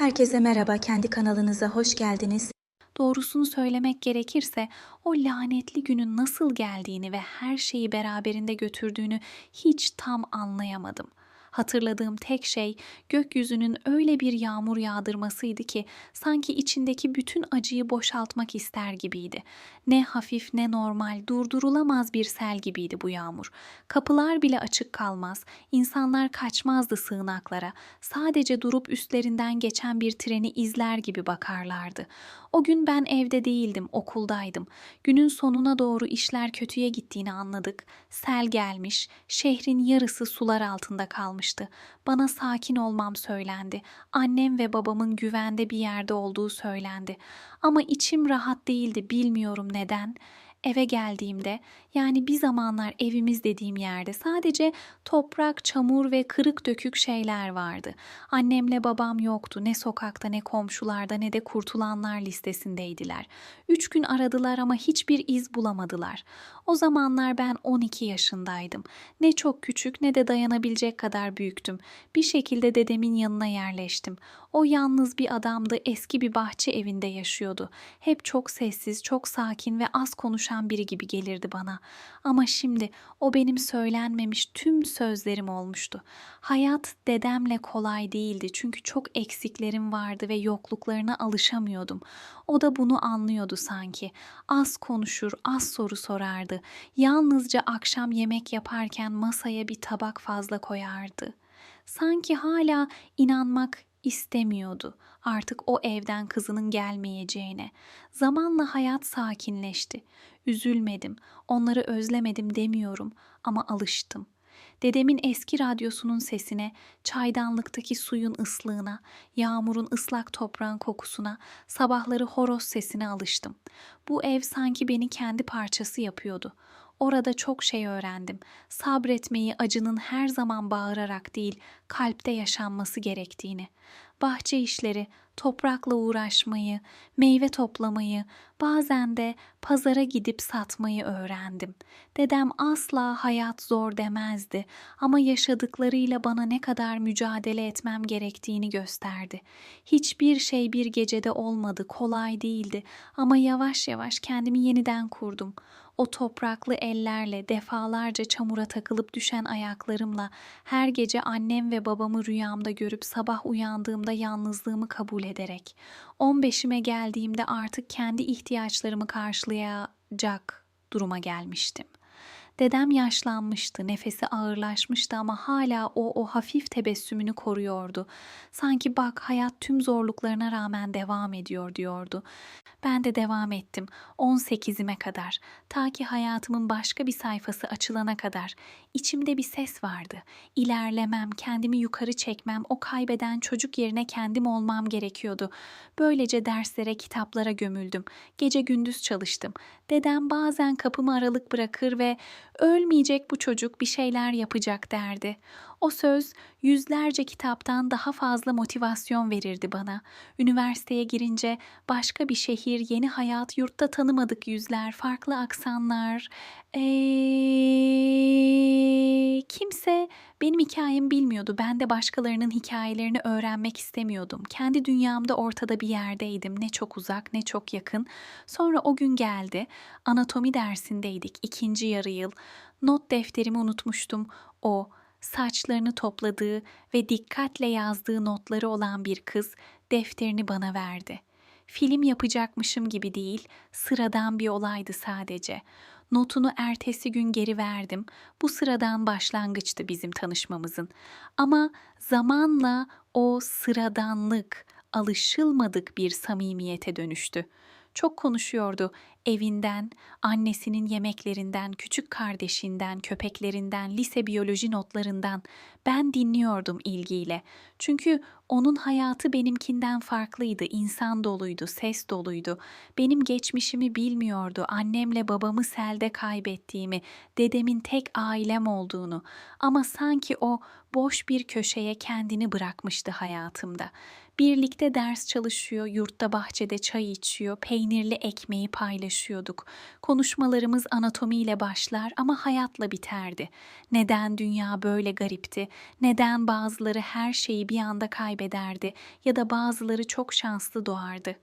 Herkese merhaba, kendi kanalınıza hoş geldiniz. Doğrusunu söylemek gerekirse o lanetli günün nasıl geldiğini ve her şeyi beraberinde götürdüğünü hiç tam anlayamadım. Hatırladığım tek şey gökyüzünün öyle bir yağmur yağdırmasıydı ki sanki içindeki bütün acıyı boşaltmak ister gibiydi. Ne hafif ne normal, durdurulamaz bir sel gibiydi bu yağmur. Kapılar bile açık kalmaz, insanlar kaçmazdı sığınaklara. Sadece durup üstlerinden geçen bir treni izler gibi bakarlardı. O gün ben evde değildim, okuldaydım. Günün sonuna doğru işler kötüye gittiğini anladık. Sel gelmiş, şehrin yarısı sular altında kalmıştı. Bana sakin olmam söylendi. Annem ve babamın güvende bir yerde olduğu söylendi. Ama içim rahat değildi, bilmiyorum neden. Eve geldiğimde yani bir zamanlar evimiz dediğim yerde sadece toprak, çamur ve kırık dökük şeyler vardı. Annemle babam yoktu. Ne sokakta ne komşularda ne de kurtulanlar listesindeydiler. Üç gün aradılar ama hiçbir iz bulamadılar. O zamanlar ben 12 yaşındaydım. Ne çok küçük ne de dayanabilecek kadar büyüktüm. Bir şekilde dedemin yanına yerleştim. O yalnız bir adamdı, eski bir bahçe evinde yaşıyordu. Hep çok sessiz, çok sakin ve az konuşan biri gibi gelirdi bana. Ama şimdi o benim söylenmemiş tüm sözlerim olmuştu. Hayat dedemle kolay değildi çünkü çok eksiklerim vardı ve yokluklarına alışamıyordum. O da bunu anlıyordu sanki. Az konuşur, az soru sorardı. Yalnızca akşam yemek yaparken masaya bir tabak fazla koyardı. Sanki hala inanmak istemiyordu artık o evden kızının gelmeyeceğine. Zamanla hayat sakinleşti. Üzülmedim, onları özlemedim demiyorum ama alıştım. Dedemin eski radyosunun sesine, çaydanlıktaki suyun ıslığına, yağmurun ıslak toprağın kokusuna, sabahları horoz sesine alıştım. Bu ev sanki beni kendi parçası yapıyordu. Orada çok şey öğrendim. Sabretmeyi acının her zaman bağırarak değil, kalpte yaşanması gerektiğini. Bahçe işleri, toprakla uğraşmayı, meyve toplamayı, bazen de pazara gidip satmayı öğrendim. Dedem asla hayat zor demezdi ama yaşadıklarıyla bana ne kadar mücadele etmem gerektiğini gösterdi. Hiçbir şey bir gecede olmadı, kolay değildi ama yavaş yavaş kendimi yeniden kurdum. O topraklı ellerle defalarca çamura takılıp düşen ayaklarımla her gece annem ve babamı rüyamda görüp sabah uyandığımda yalnızlığımı kabul ederek 15'ime geldiğimde artık kendi ihtiyaçlarımı karşılayacak duruma gelmiştim. Dedem yaşlanmıştı, nefesi ağırlaşmıştı ama hala o o hafif tebessümünü koruyordu. Sanki bak hayat tüm zorluklarına rağmen devam ediyor diyordu. Ben de devam ettim 18'ime kadar. Ta ki hayatımın başka bir sayfası açılana kadar. İçimde bir ses vardı. İlerlemem, kendimi yukarı çekmem, o kaybeden çocuk yerine kendim olmam gerekiyordu. Böylece derslere, kitaplara gömüldüm. Gece gündüz çalıştım. Dedem bazen kapımı aralık bırakır ve ölmeyecek bu çocuk bir şeyler yapacak derdi. O söz yüzlerce kitaptan daha fazla motivasyon verirdi bana. Üniversiteye girince başka bir şehir, yeni hayat, yurtta tanımadık yüzler, farklı aksanlar. Ee, kimse benim hikayemi bilmiyordu. Ben de başkalarının hikayelerini öğrenmek istemiyordum. Kendi dünyamda ortada bir yerdeydim. Ne çok uzak ne çok yakın. Sonra o gün geldi. Anatomi dersindeydik. ikinci yarı yıl. Not defterimi unutmuştum. O saçlarını topladığı ve dikkatle yazdığı notları olan bir kız defterini bana verdi. Film yapacakmışım gibi değil, sıradan bir olaydı sadece. Notunu ertesi gün geri verdim. Bu sıradan başlangıçtı bizim tanışmamızın. Ama zamanla o sıradanlık alışılmadık bir samimiyete dönüştü. Çok konuşuyordu evinden, annesinin yemeklerinden, küçük kardeşinden, köpeklerinden, lise biyoloji notlarından. Ben dinliyordum ilgiyle. Çünkü onun hayatı benimkinden farklıydı, insan doluydu, ses doluydu. Benim geçmişimi bilmiyordu, annemle babamı selde kaybettiğimi, dedemin tek ailem olduğunu. Ama sanki o boş bir köşeye kendini bırakmıştı hayatımda. Birlikte ders çalışıyor, yurtta bahçede çay içiyor, peynirli ekmeği paylaşıyor yaşıyorduk. Konuşmalarımız anatomiyle başlar ama hayatla biterdi. Neden dünya böyle garipti? Neden bazıları her şeyi bir anda kaybederdi ya da bazıları çok şanslı doğardı?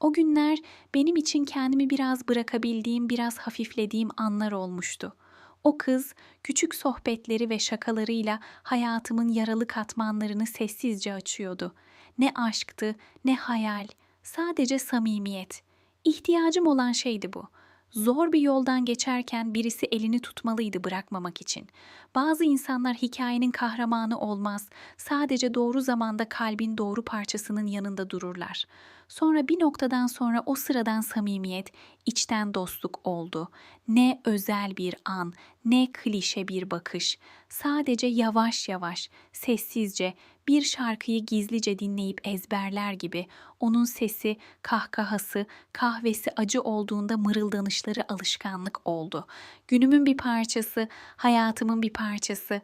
O günler benim için kendimi biraz bırakabildiğim, biraz hafiflediğim anlar olmuştu. O kız küçük sohbetleri ve şakalarıyla hayatımın yaralı katmanlarını sessizce açıyordu. Ne aşktı, ne hayal, sadece samimiyet. İhtiyacım olan şeydi bu. Zor bir yoldan geçerken birisi elini tutmalıydı bırakmamak için. Bazı insanlar hikayenin kahramanı olmaz, sadece doğru zamanda kalbin doğru parçasının yanında dururlar. Sonra bir noktadan sonra o sıradan samimiyet, içten dostluk oldu. Ne özel bir an, ne klişe bir bakış. Sadece yavaş yavaş, sessizce bir şarkıyı gizlice dinleyip ezberler gibi onun sesi, kahkahası, kahvesi acı olduğunda mırıldanışları alışkanlık oldu. Günümün bir parçası, hayatımın bir parçası.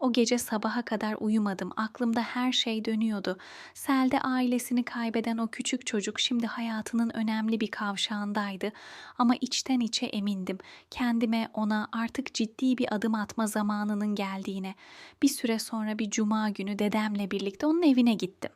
O gece sabaha kadar uyumadım. Aklımda her şey dönüyordu. Selde ailesini kaybeden o küçük çocuk şimdi hayatının önemli bir kavşağındaydı. Ama içten içe emindim. Kendime ona artık ciddi bir adım atma zamanının geldiğine. Bir süre sonra bir cuma günü dedemle birlikte onun evine gittim.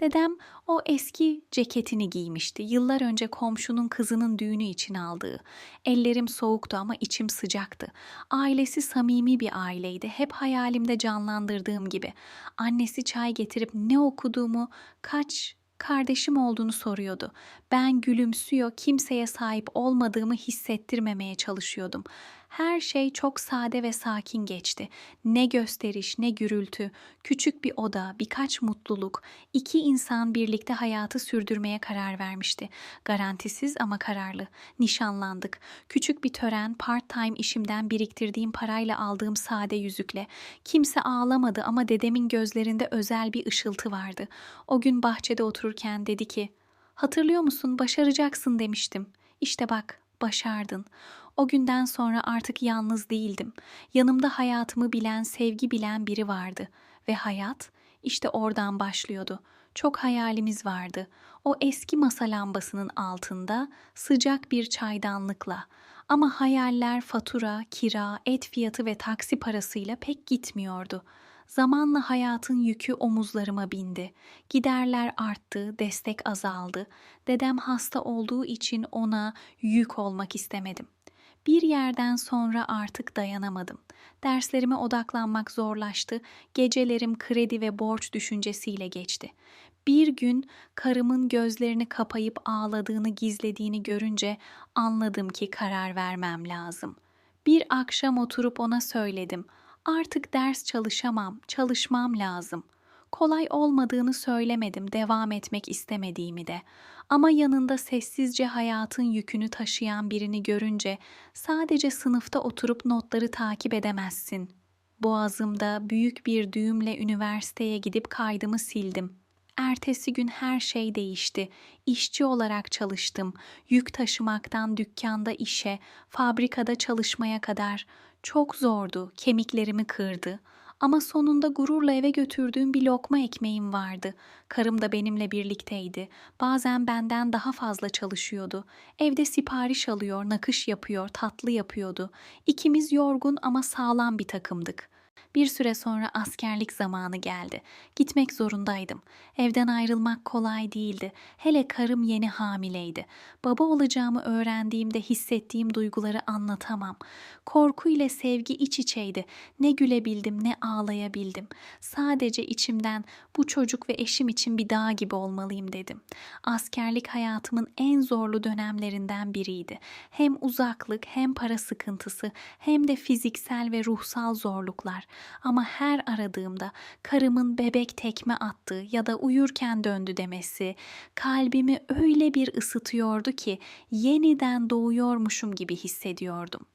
Dedem o eski ceketini giymişti. Yıllar önce komşunun kızının düğünü için aldığı. Ellerim soğuktu ama içim sıcaktı. Ailesi samimi bir aileydi. Hep hayalimde canlandırdığım gibi. Annesi çay getirip ne okuduğumu, kaç kardeşim olduğunu soruyordu. Ben gülümsüyor, kimseye sahip olmadığımı hissettirmemeye çalışıyordum. Her şey çok sade ve sakin geçti. Ne gösteriş, ne gürültü, küçük bir oda, birkaç mutluluk. İki insan birlikte hayatı sürdürmeye karar vermişti. Garantisiz ama kararlı. Nişanlandık. Küçük bir tören, part-time işimden biriktirdiğim parayla aldığım sade yüzükle. Kimse ağlamadı ama dedemin gözlerinde özel bir ışıltı vardı. O gün bahçede otururken dedi ki, "Hatırlıyor musun? Başaracaksın." demiştim. İşte bak, başardın. O günden sonra artık yalnız değildim. Yanımda hayatımı bilen, sevgi bilen biri vardı ve hayat işte oradan başlıyordu. Çok hayalimiz vardı. O eski masa lambasının altında sıcak bir çaydanlıkla. Ama hayaller fatura, kira, et fiyatı ve taksi parasıyla pek gitmiyordu. Zamanla hayatın yükü omuzlarıma bindi. Giderler arttı, destek azaldı. Dedem hasta olduğu için ona yük olmak istemedim. Bir yerden sonra artık dayanamadım. Derslerime odaklanmak zorlaştı. Gecelerim kredi ve borç düşüncesiyle geçti. Bir gün karımın gözlerini kapayıp ağladığını gizlediğini görünce anladım ki karar vermem lazım. Bir akşam oturup ona söyledim. Artık ders çalışamam, çalışmam lazım. Kolay olmadığını söylemedim, devam etmek istemediğimi de. Ama yanında sessizce hayatın yükünü taşıyan birini görünce sadece sınıfta oturup notları takip edemezsin. Boğazımda büyük bir düğümle üniversiteye gidip kaydımı sildim. Ertesi gün her şey değişti. İşçi olarak çalıştım. Yük taşımaktan dükkanda işe, fabrikada çalışmaya kadar. Çok zordu, kemiklerimi kırdı. Ama sonunda gururla eve götürdüğüm bir lokma ekmeğim vardı. Karım da benimle birlikteydi. Bazen benden daha fazla çalışıyordu. Evde sipariş alıyor, nakış yapıyor, tatlı yapıyordu. İkimiz yorgun ama sağlam bir takımdık. Bir süre sonra askerlik zamanı geldi. Gitmek zorundaydım. Evden ayrılmak kolay değildi. Hele karım yeni hamileydi. Baba olacağımı öğrendiğimde hissettiğim duyguları anlatamam. Korku ile sevgi iç içeydi. Ne gülebildim ne ağlayabildim. Sadece içimden bu çocuk ve eşim için bir dağ gibi olmalıyım dedim. Askerlik hayatımın en zorlu dönemlerinden biriydi. Hem uzaklık hem para sıkıntısı hem de fiziksel ve ruhsal zorluklar. Ama her aradığımda karımın bebek tekme attığı ya da uyurken döndü demesi kalbimi öyle bir ısıtıyordu ki yeniden doğuyormuşum gibi hissediyordum.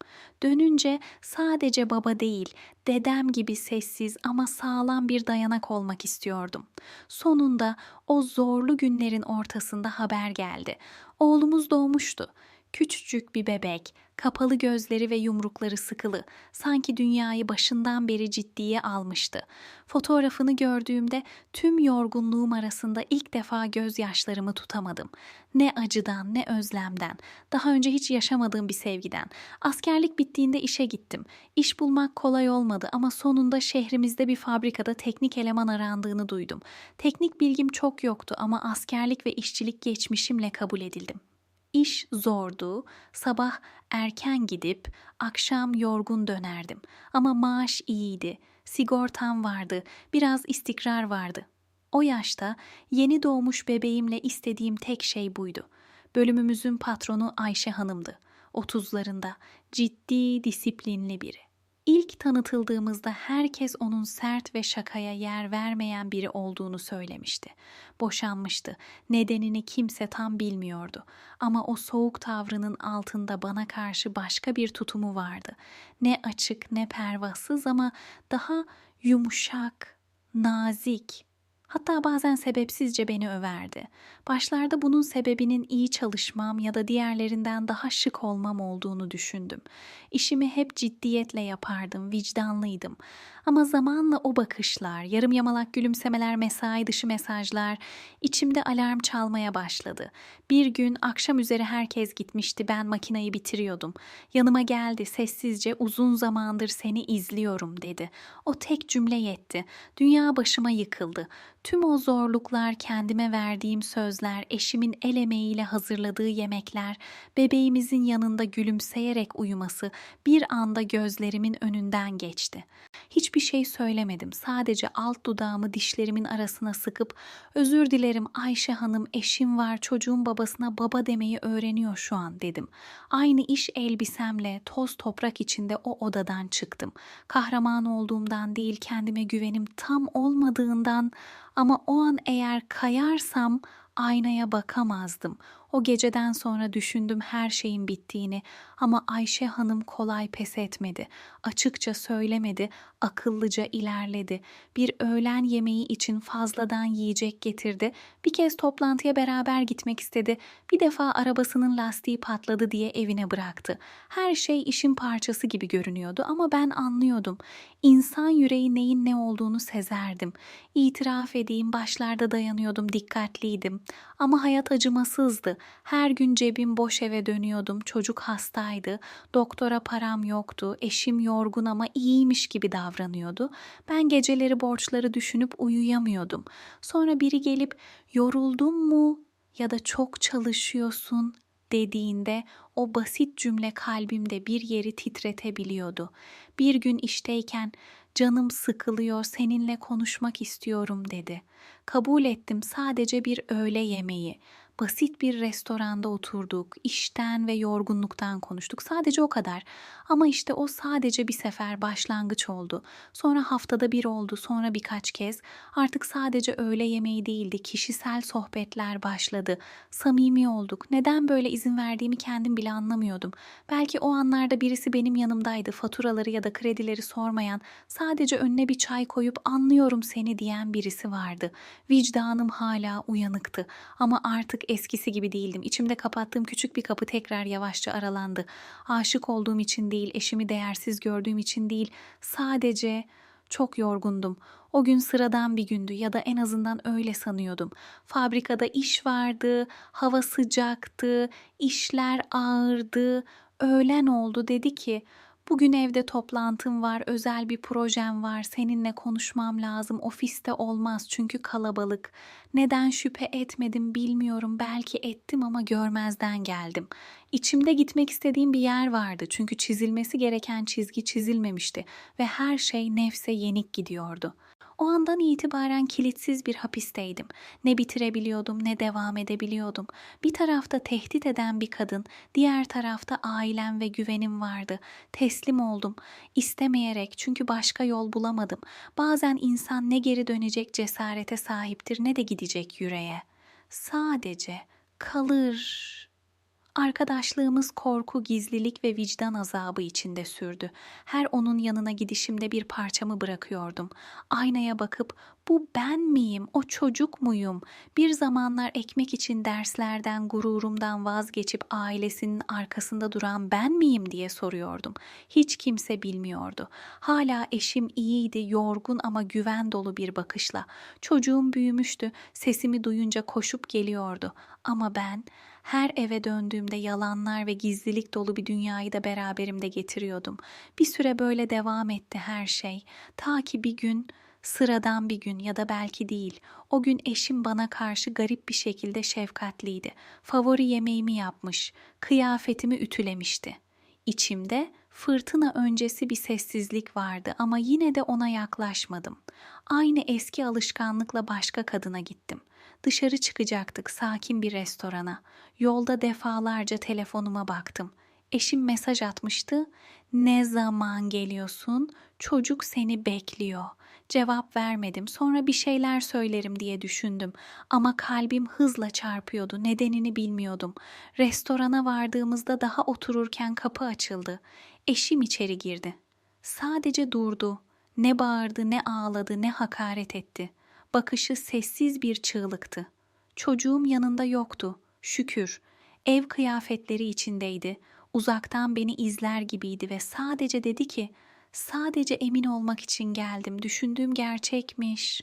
Dönünce sadece baba değil, dedem gibi sessiz ama sağlam bir dayanak olmak istiyordum. Sonunda o zorlu günlerin ortasında haber geldi. Oğlumuz doğmuştu. Küçücük bir bebek, kapalı gözleri ve yumrukları sıkılı, sanki dünyayı başından beri ciddiye almıştı. Fotoğrafını gördüğümde tüm yorgunluğum arasında ilk defa gözyaşlarımı tutamadım. Ne acıdan ne özlemden, daha önce hiç yaşamadığım bir sevgiden. Askerlik bittiğinde işe gittim. İş bulmak kolay olmadı ama sonunda şehrimizde bir fabrikada teknik eleman arandığını duydum. Teknik bilgim çok yoktu ama askerlik ve işçilik geçmişimle kabul edildim. İş zordu. Sabah erken gidip akşam yorgun dönerdim. Ama maaş iyiydi. Sigortam vardı. Biraz istikrar vardı. O yaşta yeni doğmuş bebeğimle istediğim tek şey buydu. Bölümümüzün patronu Ayşe Hanım'dı. Otuzlarında, ciddi, disiplinli biri. İlk tanıtıldığımızda herkes onun sert ve şakaya yer vermeyen biri olduğunu söylemişti. Boşanmıştı. Nedenini kimse tam bilmiyordu. Ama o soğuk tavrının altında bana karşı başka bir tutumu vardı. Ne açık ne pervasız ama daha yumuşak, nazik, Hatta bazen sebepsizce beni överdi. Başlarda bunun sebebinin iyi çalışmam ya da diğerlerinden daha şık olmam olduğunu düşündüm. İşimi hep ciddiyetle yapardım, vicdanlıydım. Ama zamanla o bakışlar, yarım yamalak gülümsemeler, mesai dışı mesajlar içimde alarm çalmaya başladı. Bir gün akşam üzeri herkes gitmişti. Ben makinayı bitiriyordum. Yanıma geldi sessizce uzun zamandır seni izliyorum dedi. O tek cümle yetti. Dünya başıma yıkıldı. Tüm o zorluklar, kendime verdiğim sözler, eşimin el emeğiyle hazırladığı yemekler, bebeğimizin yanında gülümseyerek uyuması bir anda gözlerimin önünden geçti. Hiçbir şey söylemedim. Sadece alt dudağımı dişlerimin arasına sıkıp özür dilerim Ayşe Hanım eşim var çocuğun babasına baba demeyi öğreniyor şu an dedim. Aynı iş elbisemle toz toprak içinde o odadan çıktım. Kahraman olduğumdan değil kendime güvenim tam olmadığından ama o an eğer kayarsam aynaya bakamazdım. O geceden sonra düşündüm her şeyin bittiğini ama Ayşe Hanım kolay pes etmedi. Açıkça söylemedi, akıllıca ilerledi. Bir öğlen yemeği için fazladan yiyecek getirdi. Bir kez toplantıya beraber gitmek istedi. Bir defa arabasının lastiği patladı diye evine bıraktı. Her şey işin parçası gibi görünüyordu ama ben anlıyordum. İnsan yüreği neyin ne olduğunu sezerdim. İtiraf edeyim başlarda dayanıyordum, dikkatliydim. Ama hayat acımasızdı. Her gün cebim boş eve dönüyordum. Çocuk hastaydı. Doktora param yoktu. Eşim yorgun ama iyiymiş gibi davranıyordu. Ben geceleri borçları düşünüp uyuyamıyordum. Sonra biri gelip yoruldun mu ya da çok çalışıyorsun dediğinde o basit cümle kalbimde bir yeri titretebiliyordu. Bir gün işteyken canım sıkılıyor, seninle konuşmak istiyorum dedi. Kabul ettim sadece bir öğle yemeği. Basit bir restoranda oturduk, işten ve yorgunluktan konuştuk. Sadece o kadar. Ama işte o sadece bir sefer başlangıç oldu. Sonra haftada bir oldu, sonra birkaç kez. Artık sadece öğle yemeği değildi, kişisel sohbetler başladı. Samimi olduk. Neden böyle izin verdiğimi kendim bile anlamıyordum. Belki o anlarda birisi benim yanımdaydı, faturaları ya da kredileri sormayan, sadece önüne bir çay koyup anlıyorum seni diyen birisi vardı. Vicdanım hala uyanıktı ama artık eskisi gibi değildim. İçimde kapattığım küçük bir kapı tekrar yavaşça aralandı. Aşık olduğum için değil, eşimi değersiz gördüğüm için değil, sadece çok yorgundum. O gün sıradan bir gündü ya da en azından öyle sanıyordum. Fabrikada iş vardı, hava sıcaktı, işler ağırdı. Öğlen oldu dedi ki Bugün evde toplantım var, özel bir projem var, seninle konuşmam lazım, ofiste olmaz çünkü kalabalık. Neden şüphe etmedim bilmiyorum, belki ettim ama görmezden geldim. İçimde gitmek istediğim bir yer vardı çünkü çizilmesi gereken çizgi çizilmemişti ve her şey nefse yenik gidiyordu. O andan itibaren kilitsiz bir hapisteydim. Ne bitirebiliyordum ne devam edebiliyordum. Bir tarafta tehdit eden bir kadın, diğer tarafta ailem ve güvenim vardı. Teslim oldum. İstemeyerek çünkü başka yol bulamadım. Bazen insan ne geri dönecek cesarete sahiptir ne de gidecek yüreğe. Sadece kalır. Arkadaşlığımız korku, gizlilik ve vicdan azabı içinde sürdü. Her onun yanına gidişimde bir parçamı bırakıyordum. Aynaya bakıp Bu ben miyim? O çocuk muyum? Bir zamanlar ekmek için derslerden, gururumdan vazgeçip ailesinin arkasında duran ben miyim diye soruyordum. Hiç kimse bilmiyordu. Hala eşim iyiydi, yorgun ama güven dolu bir bakışla. Çocuğum büyümüştü, sesimi duyunca koşup geliyordu. Ama ben her eve döndüğümde yalanlar ve gizlilik dolu bir dünyayı da beraberimde getiriyordum. Bir süre böyle devam etti her şey. Ta ki bir gün Sıradan bir gün ya da belki değil. O gün eşim bana karşı garip bir şekilde şefkatliydi. Favori yemeğimi yapmış, kıyafetimi ütülemişti. İçimde fırtına öncesi bir sessizlik vardı ama yine de ona yaklaşmadım. Aynı eski alışkanlıkla başka kadına gittim. Dışarı çıkacaktık sakin bir restorana. Yolda defalarca telefonuma baktım. Eşim mesaj atmıştı. Ne zaman geliyorsun? Çocuk seni bekliyor. Cevap vermedim. Sonra bir şeyler söylerim diye düşündüm. Ama kalbim hızla çarpıyordu. Nedenini bilmiyordum. Restorana vardığımızda daha otururken kapı açıldı. Eşim içeri girdi. Sadece durdu. Ne bağırdı, ne ağladı, ne hakaret etti. Bakışı sessiz bir çığlıktı. Çocuğum yanında yoktu. Şükür. Ev kıyafetleri içindeydi. Uzaktan beni izler gibiydi ve sadece dedi ki, sadece emin olmak için geldim. Düşündüğüm gerçekmiş.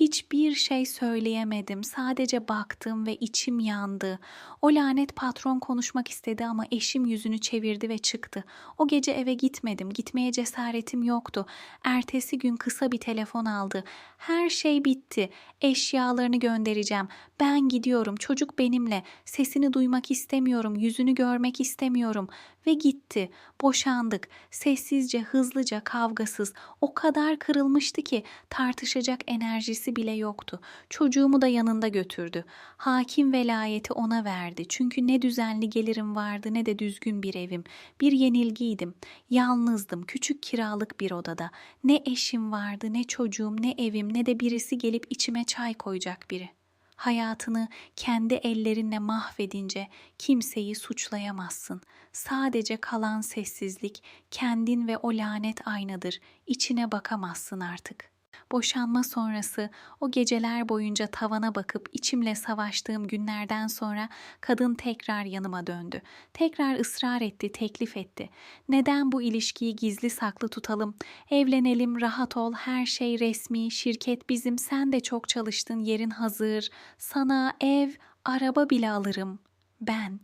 Hiçbir şey söyleyemedim. Sadece baktım ve içim yandı. O lanet patron konuşmak istedi ama eşim yüzünü çevirdi ve çıktı. O gece eve gitmedim. Gitmeye cesaretim yoktu. Ertesi gün kısa bir telefon aldı. Her şey bitti. Eşyalarını göndereceğim. Ben gidiyorum. Çocuk benimle. Sesini duymak istemiyorum. Yüzünü görmek istemiyorum. Ve gitti. Boşandık. Sessizce, hızlıca, kavgasız. O kadar kırılmıştı ki tartışacak enerjisi bile yoktu. Çocuğumu da yanında götürdü. Hakim velayeti ona verdi. Çünkü ne düzenli gelirim vardı ne de düzgün bir evim. Bir yenilgiydim. Yalnızdım. Küçük kiralık bir odada. Ne eşim vardı, ne çocuğum, ne evim, ne de birisi gelip içime çay koyacak biri. Hayatını kendi ellerinle mahvedince kimseyi suçlayamazsın. Sadece kalan sessizlik kendin ve o lanet aynadır. İçine bakamazsın artık. Boşanma sonrası o geceler boyunca tavana bakıp içimle savaştığım günlerden sonra kadın tekrar yanıma döndü. Tekrar ısrar etti, teklif etti. Neden bu ilişkiyi gizli saklı tutalım? Evlenelim, rahat ol, her şey resmi, şirket bizim, sen de çok çalıştın, yerin hazır. Sana ev, araba bile alırım. Ben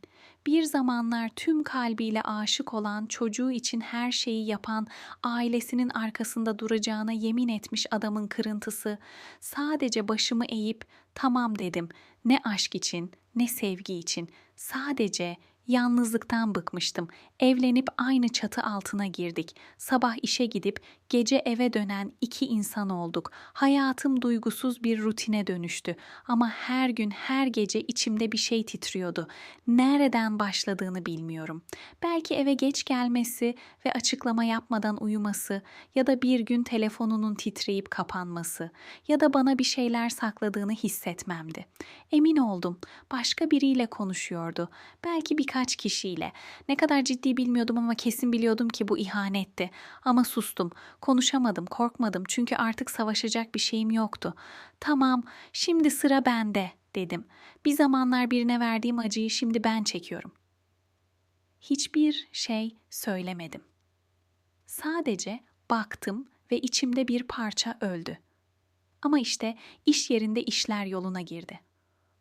bir zamanlar tüm kalbiyle aşık olan, çocuğu için her şeyi yapan, ailesinin arkasında duracağına yemin etmiş adamın kırıntısı. Sadece başımı eğip tamam dedim. Ne aşk için, ne sevgi için. Sadece Yalnızlıktan bıkmıştım. Evlenip aynı çatı altına girdik. Sabah işe gidip gece eve dönen iki insan olduk. Hayatım duygusuz bir rutine dönüştü. Ama her gün her gece içimde bir şey titriyordu. Nereden başladığını bilmiyorum. Belki eve geç gelmesi ve açıklama yapmadan uyuması ya da bir gün telefonunun titreyip kapanması ya da bana bir şeyler sakladığını hissetmemdi. Emin oldum. Başka biriyle konuşuyordu. Belki birkaç kişiyle. Ne kadar ciddi bilmiyordum ama kesin biliyordum ki bu ihanetti. Ama sustum. Konuşamadım, korkmadım çünkü artık savaşacak bir şeyim yoktu. Tamam, şimdi sıra bende dedim. Bir zamanlar birine verdiğim acıyı şimdi ben çekiyorum. Hiçbir şey söylemedim. Sadece baktım ve içimde bir parça öldü. Ama işte iş yerinde işler yoluna girdi.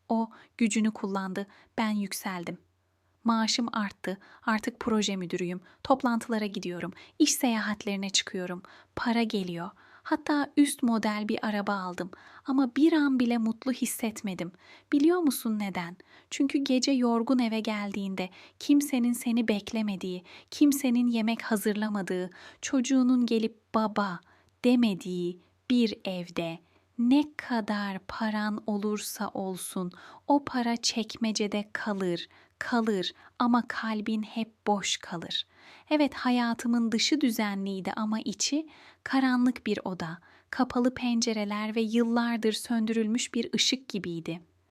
O gücünü kullandı, ben yükseldim. Maaşım arttı. Artık proje müdürüyüm. Toplantılara gidiyorum. İş seyahatlerine çıkıyorum. Para geliyor. Hatta üst model bir araba aldım ama bir an bile mutlu hissetmedim. Biliyor musun neden? Çünkü gece yorgun eve geldiğinde kimsenin seni beklemediği, kimsenin yemek hazırlamadığı, çocuğunun gelip baba demediği bir evde ne kadar paran olursa olsun o para çekmecede kalır, kalır ama kalbin hep boş kalır. Evet hayatımın dışı düzenliydi ama içi karanlık bir oda, kapalı pencereler ve yıllardır söndürülmüş bir ışık gibiydi.